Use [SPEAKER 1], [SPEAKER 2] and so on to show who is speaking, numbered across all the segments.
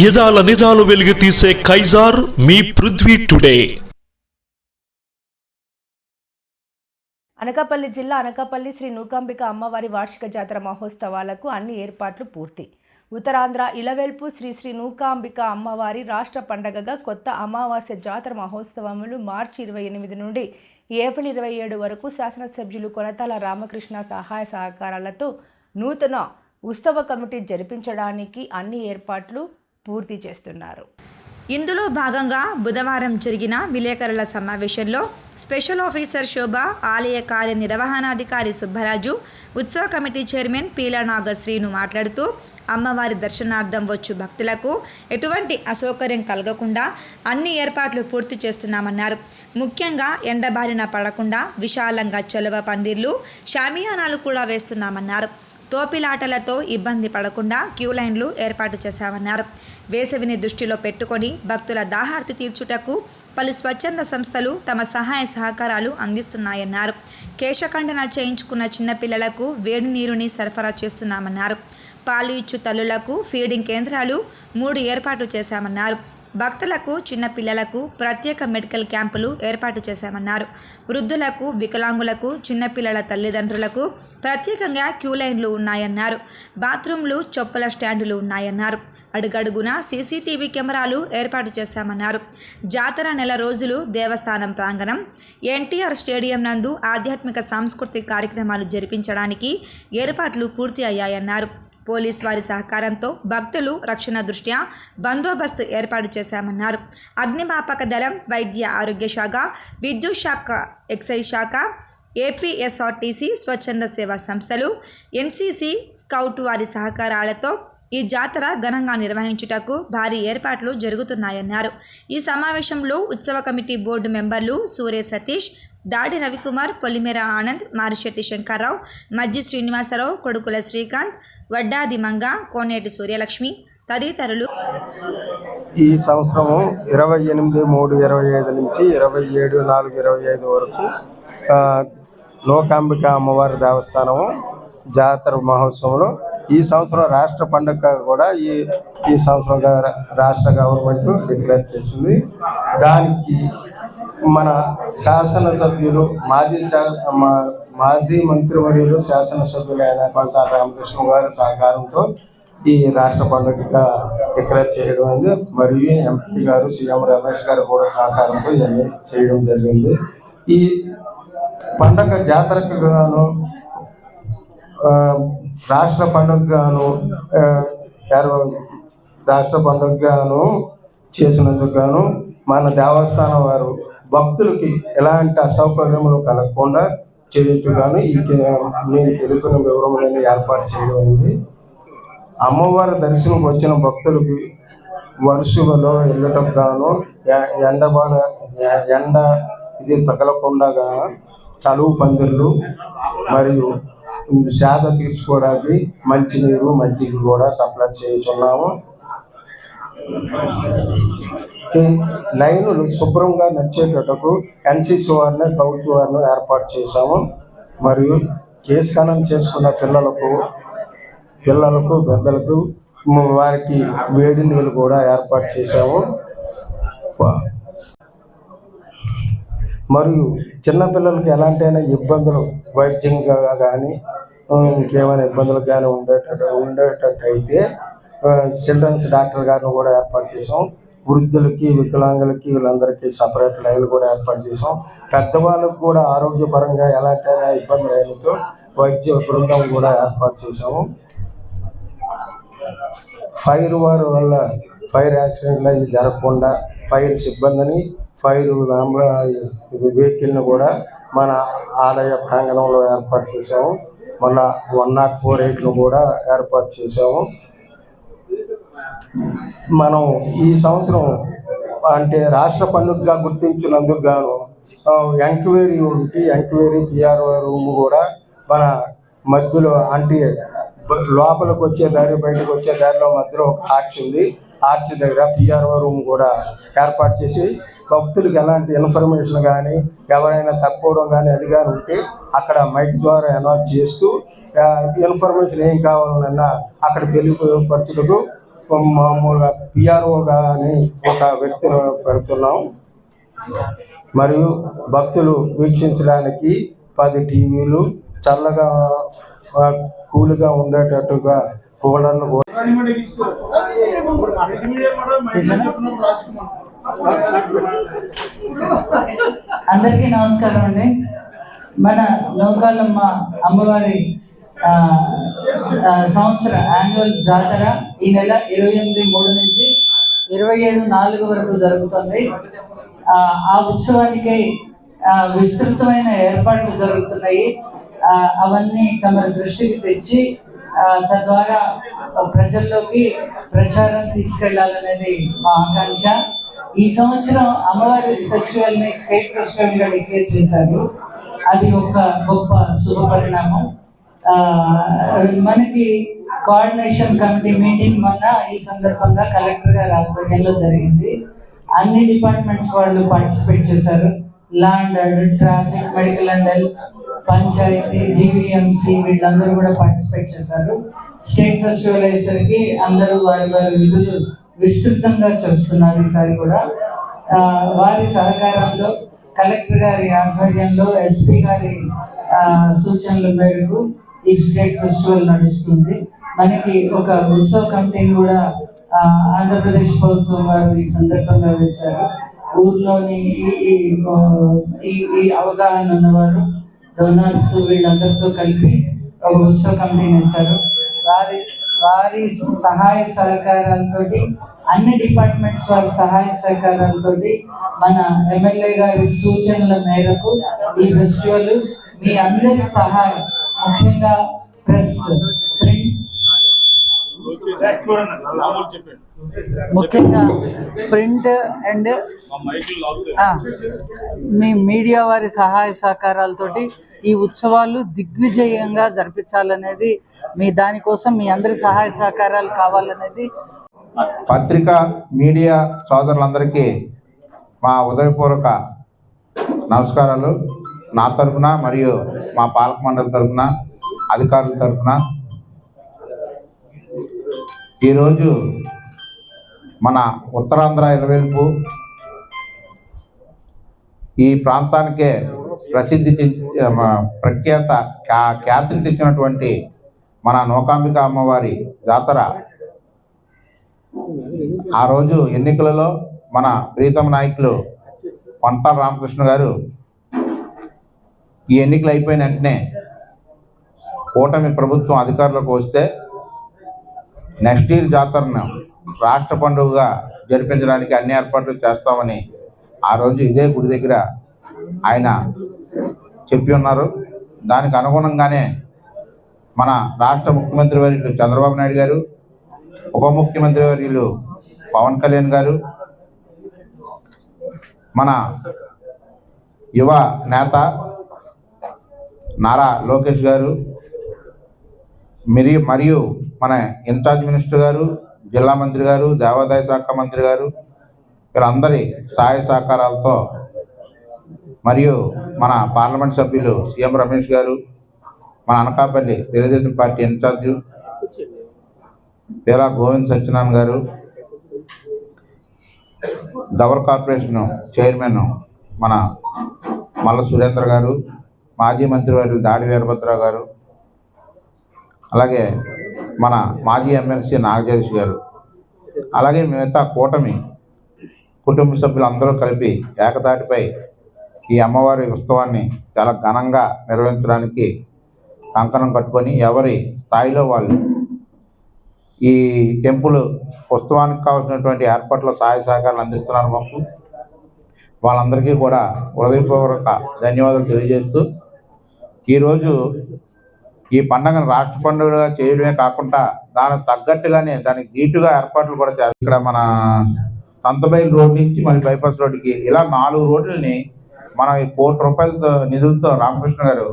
[SPEAKER 1] యదాల నిజాలు వెలుగు తీసే కైజార్ మీ పృథ్వీ టుడే.
[SPEAKER 2] అనకాపల్లి జిల్లా అనకాపల్లి శ్రీ నూకాంబిక అమ్మవారి వార్షిక జాతర మహోత్సవాలకు అన్ని ఏర్పాట్లు పూర్తి. ఉత్తరాంధ్ర ఇలవెల్పు శ్రీ శ్రీ నూకాంబిక అమ్మవారి రాష్ట్ర పండగగా కొత్త అమావాస్య జాతర మహోత్సవములు మార్చి ఇరవై ఎనిమిది నుండి ఏప్రిల్ ఇరవై ఏడు వరకు శాసనసభ్యులు కొనతాల రామకృష్ణ సహాయ సహకారాలతో నూతన ఉత్సవ కమిటీ జరిపించడానికి అన్ని ఏర్పాట్లు పూర్తి చేస్తున్నారు.
[SPEAKER 3] ఇందులో భాగంగా బుధవారం జరిగిన విలేకరుల సమావేశంలో స్పెషల్ ఆఫీసర్ శోభ ఆలయ కార్యనిర్వహణాధికారి సుబ్బరాజు ఉత్సవ కమిటీ చైర్మన్ పీలా నాగశ్రీను మాట్లాడుతూ అమ్మవారి దర్శనార్థం వచ్చు భక్తులకు ఎటువంటి అసౌకర్యం కలగకుండా అన్ని ఏర్పాట్లు పూర్తి చేస్తున్నామన్నారు. ముఖ్యంగా ఎండబారిన పడకుండా విశాలంగా చొలవ పందిర్లు షామియానాలు కూడా వేస్తున్నామన్నారు. తోపిలాటలతో ఇబ్బంది పడకుండా క్యూ లైన్లు ఏర్పాటు చేశామన్నారు. వేసవిని దృష్టిలో పెట్టుకొని భక్తుల దాహార్తి తీర్చుటకు పలు స్వచ్ఛంద సంస్థలు తమ సహాయ సహకారాలు అందిస్తున్నాయన్నారు. కేశఖండన చేయించుకున్న చిన్నపిల్లలకు వేడి నీరుని సరఫరా చేస్తున్నామన్నారు. పాలు ఇచ్చు తల్లులకు ఫీడింగ్ కేంద్రాలు మూడు ఏర్పాటు చేశామన్నారు. భక్తులకు చిన్నపిల్లలకు ప్రత్యేక మెడికల్ క్యాంపులు ఏర్పాటు చేశామన్నారు. వృద్ధులకు వికలాంగులకు చిన్నపిల్లల తల్లిదండ్రులకు ప్రత్యేకంగా క్యూ లైన్లు ఉన్నాయన్నారు. బాత్రూంలు చొప్పుల స్టాండులు ఉన్నాయన్నారు. అడుగడుగునా సీసీటీవీ కెమెరాలు ఏర్పాటు చేశామన్నారు. జాతర నెల రోజులు దేవస్థానం ప్రాంగణం ఎన్టీఆర్ స్టేడియం నందు ఆధ్యాత్మిక సాంస్కృతిక కార్యక్రమాలు జరిపించడానికి ఏర్పాట్లు పూర్తి అయ్యాయన్నారు. పోలీస్ వారి సహకారంతో భక్తులు రక్షణ దృష్ట్యా బందోబస్తు ఏర్పాటు చేశామన్నారు. అగ్నిమాపక దళం వైద్య ఆరోగ్య శాఖ విద్యుత్ శాఖ ఎక్సైజ్ శాఖ ఏపీఎస్ఆర్టీసీ స్వచ్ఛంద సేవా సంస్థలు ఎన్సీసీ స్కౌట్ వారి సహకారాలతో ఈ జాతర ఘనంగా నిర్వహించుటకు భారీ ఏర్పాట్లు జరుగుతున్నాయన్నారు. ఈ సమావేశంలో ఉత్సవ కమిటీ బోర్డు మెంబర్లు సూర్య సతీష్ దాడి రవికుమార్ పొలిమేర ఆనంద్ మారిశెట్టి శంకర్రావు మజ్జి శ్రీనివాసరావు కొడుకుల శ్రీకాంత్ వడ్డాది మంగ కోనేటి సూర్యలక్ష్మి తదితరులు.
[SPEAKER 4] ఈ సంవత్సరము ఇరవై ఎనిమిది మూడు ఇరవై ఐదు నుంచి ఇరవై ఏడు నాలుగు ఇరవై ఐదు వరకు లోకాంబిక అమ్మవారి దేవస్థానము జాతర మహోత్సవంలో ఈ సంవత్సరం రాష్ట్ర పండుగ కూడా ఈ ఈ సంవత్సరం రాష్ట్ర గవర్నమెంట్ డిక్లేర్ చేసింది. దానికి మన శాసనసభ్యులు మాజీ శా మా- మాజీ మంత్రివర్యులు శాసనసభ్యులు కొంత రామకృష్ణ గారి సహకారంతో ఈ రాష్ట్ర పండుగగా డిక్లేర్ చేయడం అనేది మరియు ఎంపీ గారు సీఎం రమేష్ గారు కూడా సహకారంతో ఇవన్నీ చేయడం జరిగింది. ఈ పండగ జాతరకు గాను రాష్ట్ర పండుగను ఆ, రాష్ట్ర పండుగను చేసినందుకు గాను మన దేవస్థానం వారు భక్తులకి ఎలాంటి అసౌకర్యములు కలగకుండా చేయుటగాను ఈ నేను తెలుపున వివరములను ఏర్పాటు చేయడం అయింది. అమ్మవారి దర్శనంకి వచ్చిన భక్తులకి వరుసలో వెళ్ళటం గాను ఎ- ఎండబాడ ఎండ ఇది తగలకుండా చలువు పందిర్లు మరియు శాత తీర్చుకోవడానికి మంచినీరు మజ్జిగ కూడా సప్లై చేయుచున్నాము. ఈ శుభ్రంగా నడిచేటట్టుకు ఎన్సీసీ వారిని ప్రభుత్వ వారిని ఏర్పాటు చేశాము. మరియు కేసు ఖననం చేసుకున్న పిల్లలకు పిల్లలకు పెద్దలకు వారికి వేడి నీళ్ళు కూడా ఏర్పాటు చేశాము. మరియు చిన్నపిల్లలకి ఎలాంటైనా ఇబ్బందులు వైద్యంగా కానీ ఇంకేమైనా ఇబ్బందులు కానీ ఉండేటట్టు ఉండేటట్టు అయితే చిల్డ్రన్స్ డాక్టర్ గారిని కూడా ఏర్పాటు చేసాం. వృద్ధులకి వికలాంగులకి వీళ్ళందరికీ సపరేట్ లైన్లు కూడా ఏర్పాటు చేసాం. పెద్దవాళ్ళకు కూడా ఆరోగ్యపరంగా ఎలాంటైనా ఇబ్బందులు అయినతో వైద్య బృందం కూడా ఏర్పాటు చేసాము. ఫైర్ వారి వల్ల ఫైర్ యాక్సిడెంట్లు అవి జరగకుండా ఫైర్ సిబ్బందిని ఫైర్ వెహికల్ని కూడా మన ఆలయ ప్రాంగణంలో ఏర్పాటు చేసాము మన వన్ నాట్ ఫోర్ ఎయిట్లు కూడా ఏర్పాటు చేసాము మనం ఈ సంవత్సరం అంటే రాష్ట్ర పండుగగా గుర్తించినందుకు గాను ఎంక్వైరీ ఒకటి ఎంక్వైరీ పిఆర్ఓ రూమ్ కూడా మన మధ్యలో అంటే లోపలికి వచ్చే దారి బయటకు వచ్చే దారిలో మధ్యలో ఒక ఆర్చ్ ఉంది. ఆర్చ్ దగ్గర పిఆర్ఓ రూమ్ కూడా ఏర్పాటు చేసి భక్తులకు ఎలాంటి ఇన్ఫర్మేషన్ కానీ ఎవరైనా తప్పవడం కానీ అది కానీ ఉంటే అక్కడ మైక్ ద్వారా అనౌన్స్ చేస్తూ ఇన్ఫర్మేషన్ ఏం కావాలన్నా అక్కడ తెలియపరచుటకు మామూలుగా పిఆర్ఓగాని ఒక వ్యక్తిని పెడుతున్నాం. మరియు భక్తులు వీక్షించడానికి పది టీవీలు చల్లగా కూల్గా ఉండేటట్టుగా కూలర్లు
[SPEAKER 5] అందరికీ నమస్కారం అండి. మన లోకాలమ్మ అమ్మవారి సంవత్సర యాన్యువల్ జాతర ఈ నెల ఇరవై ఎనిమిది మూడు నుంచి ఇరవై ఏడు నాలుగు వరకు జరుగుతుంది. ఆ, ఉత్సవానికి విస్తృతమైన ఏర్పాట్లు జరుగుతున్నాయి. అవన్నీ తమ దృష్టికి తెచ్చి తద్వారా ప్రజల్లోకి ప్రచారం తీసుకెళ్ళాలనేది మా ఆకాంక్ష. ఈ సంవత్సరం అమ్మవారి ఫెస్టివల్ని స్టేట్ ఫెస్టివల్గా డిక్లేర్ చేశారు. అది ఒక గొప్ప శుభ పరిణామం. మనకి కోఆర్డినేషన్ కమిటీ మీటింగ్ మొన్న ఈ సందర్భంగా కలెక్టర్ గారి ఆధ్వర్యంలో జరిగింది. అన్ని డిపార్ట్మెంట్స్ వాళ్ళు పార్టిసిపేట్ చేశారు. Land and traffic medical and health panchayat GVMC వీళ్ళందరూ కూడా పార్టిసిపేట్ చేశారు. స్టేట్ ఫెస్టివల్ అయ్యేసరికి అందరూ వారి వారి విధులు విస్తృతంగా చేస్తున్నారు ఈసారి కూడా. వారి సహకారంలో కలెక్టర్ గారి ఆధ్వర్యంలో ఎస్పీ గారి సూచనల మేరకు ఈ స్టేట్ ఫెస్టివల్ నడుస్తుంది. మనకి ఒక ఉత్సవ కమిటీని కూడా ఆంధ్రప్రదేశ్ ప్రభుత్వం వారు ఈ సందర్భంగా వేశారు. ఊర్లోని ఈ ఈ, ఈ అవగాహన ఉన్నవారు డోనర్స్ వీళ్ళందరితో కలిపి ఒక ఉత్సవ కంపెనీ వేశారు. వారి వారి సహాయ సహకారాలతో అన్ని డిపార్ట్మెంట్స్ వారి సహాయ సహకారాలతో మన ఎమ్మెల్యే గారి సూచనల మేరకు ఈ ఫెస్టివల్ మీ అందరి సహాయం ముఖ్యంగా ప్రెస్ ప్రింట్ ముఖ్యంగా ప్రింట్ అండ్ మీ మీడియా వారి సహాయ సహకారాలతోటి ఈ ఉత్సవాలు దిగ్విజయంగా జరిపించాలనేది మీ దానికోసం మీ అందరి సహాయ సహకారాలు కావాలనేది
[SPEAKER 6] పత్రిక మీడియా సోదరులందరికీ మా ఉదయపూర్వక నమస్కారాలు. నా తరపున మరియు మా పాలక మండలి తరపున అధికారుల తరపున ఈరోజు మన ఉత్తరాంధ్ర ఇలవేల్పు ఈ ప్రాంతానికే ప్రసిద్ధి ప్రఖ్యాత ఖ్యాతి ఖ్యాతిని తెచ్చినటువంటి మన నూకాంబిక అమ్మవారి జాతర ఆ రోజు ఎన్నికలలో మన ప్రీతమ నాయకులు పంతాల రామకృష్ణ గారు ఈ ఎన్నికలు అయిపోయిన వెంటనే కూటమి ప్రభుత్వం అధికారులకు వస్తే నెక్స్ట్ ఇయర్ జాతరను రాష్ట్ర పండుగగా జరిపించడానికి అన్ని ఏర్పాట్లు చేస్తామని ఆ రోజు ఇదే గుడి దగ్గర ఆయన చెప్పి ఉన్నారు. దానికి అనుగుణంగానే మన రాష్ట్ర ముఖ్యమంత్రి వర్యులు చంద్రబాబు నాయుడు గారు ఉప ముఖ్యమంత్రి వర్యులు పవన్ కళ్యాణ్ గారు మన యువ నేత నారా లోకేష్ గారు మరియు మరియు మన ఇన్ఛార్జ్ మినిస్టర్ గారు జిల్లా మంత్రి గారు దేవాదాయ శాఖ మంత్రి గారు వీళ్ళందరి సహాయ సహకారాలతో మరియు మన పార్లమెంట్ సభ్యులు సీఎం రమేష్ గారు మన Anakapalli Telugu Desam party in charge Pera Govind Satyanarayana గారు డవర్ కార్పొరేషన్ చైర్మన్ మన మల్ల సురేంద్ర గారు మాజీ మంత్రివర్యులు దాడి వీరభద్రరావు గారు అలాగే మన మాజీ ఎమ్మెల్సీ నాగజగదీష్ గారు. అలాగే మిగతా కూటమి కుటుంబ సభ్యులందరూ కలిపి ఏకతాటిపై ఈ అమ్మవారి ఉత్సవాన్ని చాలా ఘనంగా నిర్వహించడానికి కంకణం కట్టుకొని ఎవరి స్థాయిలో వాళ్ళు ఈ టెంపుల్ ఉత్సవానికి కావాల్సినటువంటి ఏర్పాట్ల సహాయ సహకారాలు అందిస్తున్నారు మాకు. వాళ్ళందరికీ కూడా హృదయపూర్వక ధన్యవాదాలు తెలియజేస్తూ ఈరోజు ఈ పండుగను రాష్ట్ర పండుగగా చేయడమే కాకుండా దానికి తగ్గట్టుగానే దానికి ధీటుగా ఏర్పాట్లు కూడా చేస్తారు ఇక్కడ మన సంతబైల్ రోడ్ నుంచి మరి బైపాస్ రోడ్డుకి ఇలా నాలుగు రోడ్లని మనం ఈ కోటి రూపాయలతో నిధులతో రామకృష్ణ గారు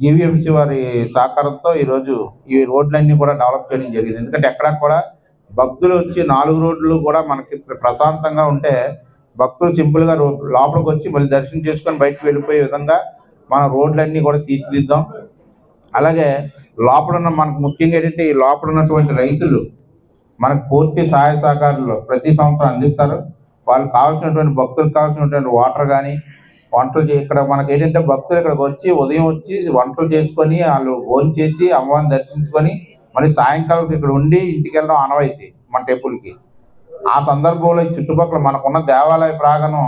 [SPEAKER 6] జీవీఎంసీ వారి సహకారంతో ఈరోజు ఈ రోడ్లన్నీ కూడా డెవలప్ చేయడం జరిగింది. ఎందుకంటే ఎక్కడా కూడా భక్తులు వచ్చి నాలుగు రోడ్లు కూడా మనకి ప్రశాంతంగా ఉంటే భక్తులు సింపుల్గా లోపలికి వచ్చి మళ్ళీ దర్శనం చేసుకొని బయటకు వెళ్ళిపోయే విధంగా మన రోడ్లన్నీ కూడా తీర్చిదిద్దాం. అలాగే లోపల ఉన్న మనకు ముఖ్యంగా ఏంటంటే ఈ లోపల ఉన్నటువంటి రైతులు మనకు పూర్తి సహాయ సహకారాలు ప్రతి సంవత్సరం అందిస్తారు. వాళ్ళకి కావాల్సినటువంటి భక్తులకు కావాల్సినటువంటి వాటర్ కానీ వంటలు చే ఇక్కడ మనకి ఏంటంటే భక్తులు ఇక్కడికి వచ్చి ఉదయం వచ్చి వంటలు చేసుకొని వాళ్ళు భోజనం చేసి అమ్మవారిని దర్శించుకొని మళ్ళీ సాయంకాలం ఇక్కడ ఉండి ఇంటికి వెళ్ళడం అనవైతే మన టెంపుల్కి. ఆ సందర్భంలో ఈ చుట్టుపక్కల మనకున్న దేవాలయ ప్రాంగణం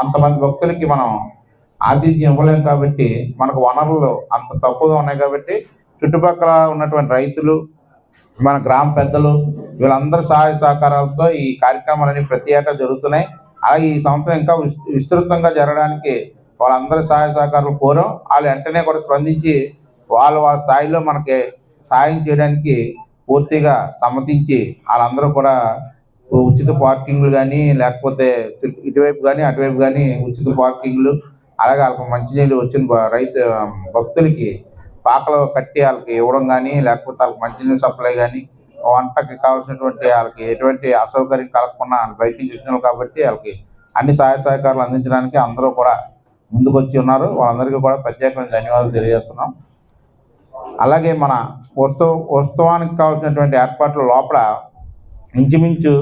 [SPEAKER 6] అంతమంది భక్తులకి మనం ఆతిథ్యం ఇవ్వలేం కాబట్టి మనకు వనరులు అంత తక్కువగా ఉన్నాయి కాబట్టి చుట్టుపక్కల ఉన్నటువంటి రైతులు మన గ్రామ పెద్దలు వీళ్ళందరి సహాయ సహకారాలతో ఈ కార్యక్రమాలన్నీ ప్రతి ఏటా జరుగుతున్నాయి. అలాగే ఈ సంవత్సరం ఇంకా విస్- విస్తృతంగా జరగడానికి వాళ్ళందరి సహాయ సహకారాలు కోరాం. వాళ్ళు వెంటనే కూడా స్పందించి వాళ్ళ వాళ్ళ స్థాయిలో మనకి సాయం చేయడానికి పూర్తిగా సమ్మతించి వాళ్ళందరూ కూడా ఉచిత పార్కింగ్లు కానీ లేకపోతే ఇటువైపు కానీ అటువైపు కానీ ఉచిత పార్కింగ్లు అలాగే వాళ్ళకి మంచినీళ్ళు వచ్చిన రైతు భక్తులకి పాకలు కట్టి వాళ్ళకి ఇవ్వడం కానీ లేకపోతే వాళ్ళకి మంచినీళ్ళు సప్లై కానీ వంటకి కావాల్సినటువంటి వాళ్ళకి ఎటువంటి అసౌకర్యం కలగకుండా వాళ్ళు బయట వాళ్ళు కాబట్టి వాళ్ళకి అన్ని సహాయ సహకారాలు అందించడానికి అందరూ కూడా ముందుకు వచ్చి ఉన్నారు. వాళ్ళందరికీ కూడా ప్రత్యేకమైన ధన్యవాదాలు తెలియజేస్తున్నాం. అలాగే మన ఉత్సవ ఉత్సవానికి కావాల్సినటువంటి ఏర్పాట్ల లోపల ఇంచుమించు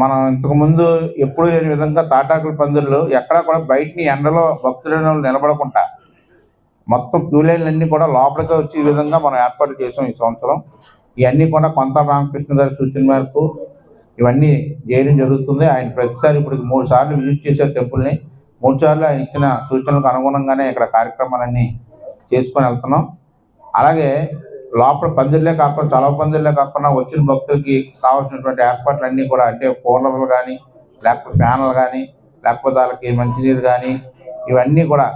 [SPEAKER 6] మనం ఇంతకుముందు ఎప్పుడు లేని విధంగా తాటాకుల పందిర్లు ఎక్కడా కూడా బయటని ఎండలో భక్తులైన నిలబడకుండా మొత్తం క్యూ లైన్లన్నీ కూడా లోపలికి వచ్చే విధంగా మనం ఏర్పాటు చేసాం ఈ సంవత్సరం. ఇవన్నీ కూడా కొంత రామకృష్ణ గారి సూచన మేరకు ఇవన్నీ చేయడం జరుగుతుంది. ఆయన ప్రతిసారి ఇప్పుడు మూడు సార్లు విజిట్ చేశారు టెంపుల్ని. మూడు సార్లు ఆయన ఇచ్చిన సూచనలకు అనుగుణంగానే ఇక్కడ కార్యక్రమాలన్నీ చేసుకొని వెళ్తున్నాం. అలాగే లోపల పందిర్లే కాకుండా చలవ పందిర్లే కాకుండా వచ్చిన భక్తులకి కావాల్సినటువంటి ఏర్పాట్లు అన్నీ కూడా అంటే కూలర్లు కానీ లేకపోతే ఫ్యాన్లు కానీ లేకపోతే వాళ్ళకి మంచినీరు కానీ ఇవన్నీ కూడా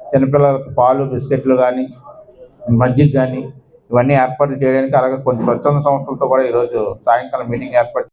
[SPEAKER 6] చిన్నపిల్లలకి పాలు బిస్కెట్లు కానీ మజ్జిగ కానీ ఇవన్నీ ఏర్పాట్లు చేయడానికి అలాగే కొన్ని స్వచ్ఛంద సంస్థలతో కూడా ఈరోజు సాయంకాలం మీటింగ్ ఏర్పాటు